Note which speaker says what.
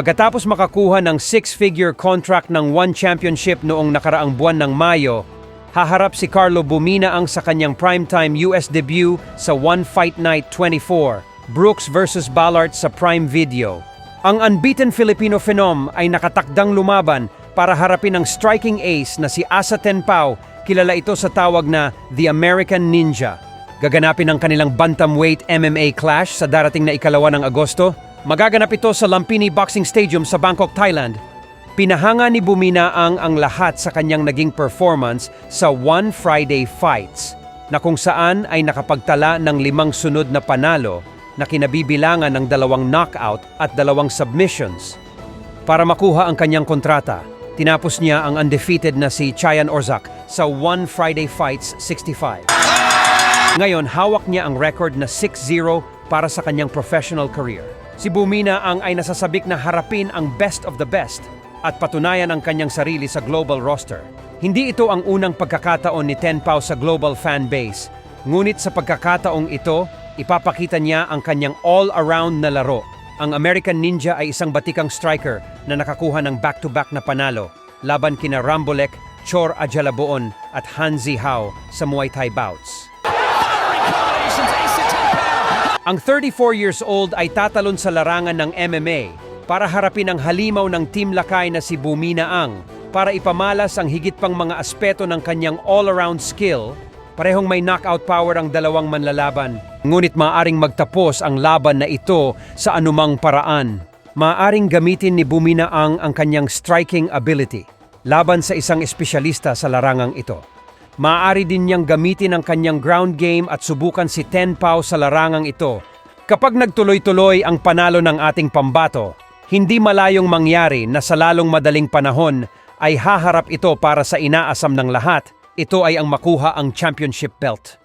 Speaker 1: Pagkatapos makakuha ng six-figure contract ng One Championship noong nakaraang buwan ng Mayo, haharap si Carlo Buminaang sa kanyang primetime US debut sa One Fight Night 24, Brooks vs. Ballard sa Prime Video. Ang unbeaten Filipino phenom ay nakatakdang lumaban para harapin ang striking ace na si Asa Tenpao, kilala ito sa tawag na The American Ninja. Gaganapin ang kanilang bantamweight MMA clash sa darating na ikalawa ng Agosto. Magaganap ito sa Lumpini Boxing Stadium sa Bangkok, Thailand. Pinahanga ni Buminaang ang lahat sa kanyang naging performance sa One Friday Fights, na kung saan ay nakapagtala ng limang sunod na panalo na kinabibilangan ng dalawang knockout at dalawang submissions. Para makuha ang kanyang kontrata, tinapos niya ang undefeated na si Chayan Orzak sa One Friday Fights 65. Ngayon, hawak niya ang record na 6-0 para sa kanyang professional career. Si Bumina ang ay nasasabik na harapin ang best of the best at patunayan ang kanyang sarili sa global roster. Hindi ito ang unang pagkakataon ni Tenpao sa global fan base, ngunit sa pagkakataong ito, ipapakita niya ang kanyang all-around na laro. Ang American Ninja ay isang batikang striker na nakakuha ng back-to-back na panalo laban kina Rambolek, Chor Ajalaboon at Hanzi Hao sa Muay Thai bouts. Ang 34 years old ay tatalon sa larangan ng MMA para harapin ang halimaw ng Team Lakay na si Buminaang para ipamalas ang higit pang mga aspeto ng kanyang all-around skill. Parehong may knockout power ang dalawang manlalaban. Ngunit maaring magtapos ang laban na ito sa anumang paraan. Maaring gamitin ni Buminaang ang kanyang striking ability laban sa isang espesyalista sa larangang ito. Maaari din niyang gamitin ang kanyang ground game at subukan si Tenpao sa larangang ito. Kapag nagtuloy-tuloy ang panalo ng ating pambato, hindi malayong mangyari na sa lalong madaling panahon ay haharap ito para sa inaasam ng lahat. Ito ay ang makuha ang championship belt.